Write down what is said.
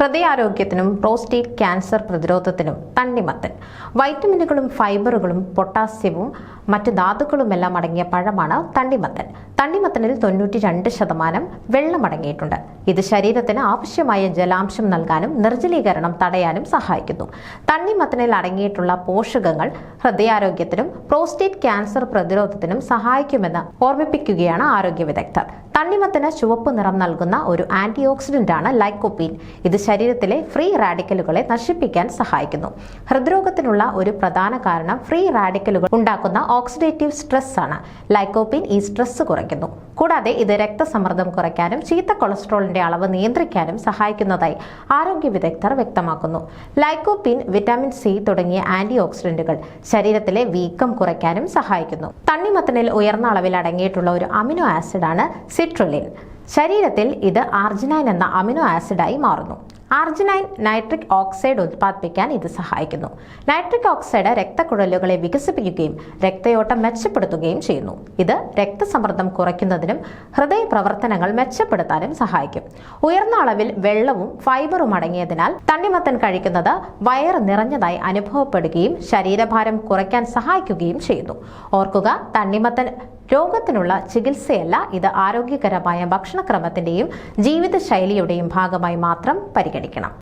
ഹൃദയാരോഗ്യത്തിനും prostate cancer പ്രതിരോധത്തിനും തണ്ണിമത്തൻ. വൈറ്റമിനുകളും ഫൈബറുകളും പൊട്ടാസ്യവും മറ്റ് ധാതുക്കളുമെല്ലാം അടങ്ങിയ പഴമാണ് തണ്ണിമത്തൻ. തണ്ണിമത്തനിൽ തൊണ്ണൂറ്റി രണ്ട് ശതമാനം വെള്ളം അടങ്ങിയിട്ടുണ്ട്. ഇത് ശരീരത്തിന് ആവശ്യമായ ജലാംശം നൽകാനും നിർജലീകരണം തടയാനും സഹായിക്കുന്നു. തണ്ണിമത്തനിൽ അടങ്ങിയിട്ടുള്ള പോഷകങ്ങൾ ഹൃദയാരോഗ്യത്തിനും പ്രോസ്റ്റേറ്റ് ക്യാൻസർ പ്രതിരോധത്തിനും സഹായിക്കുമെന്ന് ഓർമ്മിപ്പിക്കുകയാണ് ആരോഗ്യ വിദഗ്ധർ. തണ്ണിമത്തന് ചുവപ്പ് നിറം നൽകുന്ന ഒരു ആന്റി ഓക്സിഡന്റ് ആണ് ലൈക്കോപ്പീൻ. ഇത് ശരീരത്തിലെ ഫ്രീ റാഡിക്കലുകളെ നശിപ്പിക്കാൻ സഹായിക്കുന്നു. ഹൃദ്രോഗത്തിനുള്ള ഒരു പ്രധാന കാരണം ഫ്രീ റാഡിക്കലുകൾ ഉണ്ടാക്കുന്ന ഓക്സിഡേറ്റീവ് സ്ട്രെസ് ആണ് ലൈക്കോപ്പീൻ ഈ സ്ട്രെസ് കുറയ്ക്കുന്നു. കൂടാതെ ഇത് രക്തസമ്മർദ്ദം കുറയ്ക്കാനും ചീത്ത കൊളസ്ട്രോളിന്റെ അളവ് നിയന്ത്രിക്കാനും സഹായിക്കുന്നതായി ആരോഗ്യ വിദഗ്ധർ വ്യക്തമാക്കുന്നു. ലൈക്കോപ്പീൻ വിറ്റാമിൻ സി തുടങ്ങിയ ആന്റി ഓക്സിഡന്റുകൾ ശരീരത്തിലെ വീക്കം കുറയ്ക്കാനും സഹായിക്കുന്നു. തണ്ണിമത്തനിൽ ഉയർന്ന അളവിൽ അടങ്ങിയിട്ടുള്ള ഒരു അമിനോ ആസിഡാണ് സിട്രുലിൻ. ശരീരത്തിൽ ഇത് ആർജിനൈൻ എന്ന അമിനോ ആസിഡായി മാറുന്നു. ആർജിനൈൻ നൈട്രിക് ഓക്സൈഡ് ഉത്പാദിപ്പിക്കാൻ ഇത് സഹായിക്കുന്നു. നൈട്രിക് ഓക്സൈഡ് രക്തക്കുഴലുകളെ വികസിപ്പിക്കുകയും രക്തയോട്ടം മെച്ചപ്പെടുത്തുകയും ചെയ്യുന്നു. ഇത് രക്തസമ്മർദ്ദം കുറയ്ക്കുന്നതിനും ഹൃദയ പ്രവർത്തനങ്ങൾ മെച്ചപ്പെടുത്താനും സഹായിക്കും. ഉയർന്ന അളവിൽ വെള്ളവും ഫൈബറും അടങ്ങിയതിനാൽ തണ്ണിമത്തൻ കഴിക്കുന്നത് വയറ് നിറഞ്ഞതായി അനുഭവപ്പെടുകയും ശരീരഭാരം കുറയ്ക്കാൻ സഹായിക്കുകയും ചെയ്യുന്നു. ഓർക്കുക തണ്ണിമത്തൻ രോഗത്തിനുള്ള ചികിത്സയല്ല ഇത് ആരോഗ്യകരമായ ഭക്ഷണക്രമത്തിന്റെയും ജീവിതശൈലിയുടെയും ഭാഗമായി മാത്രം പരിഗണിക്കണം.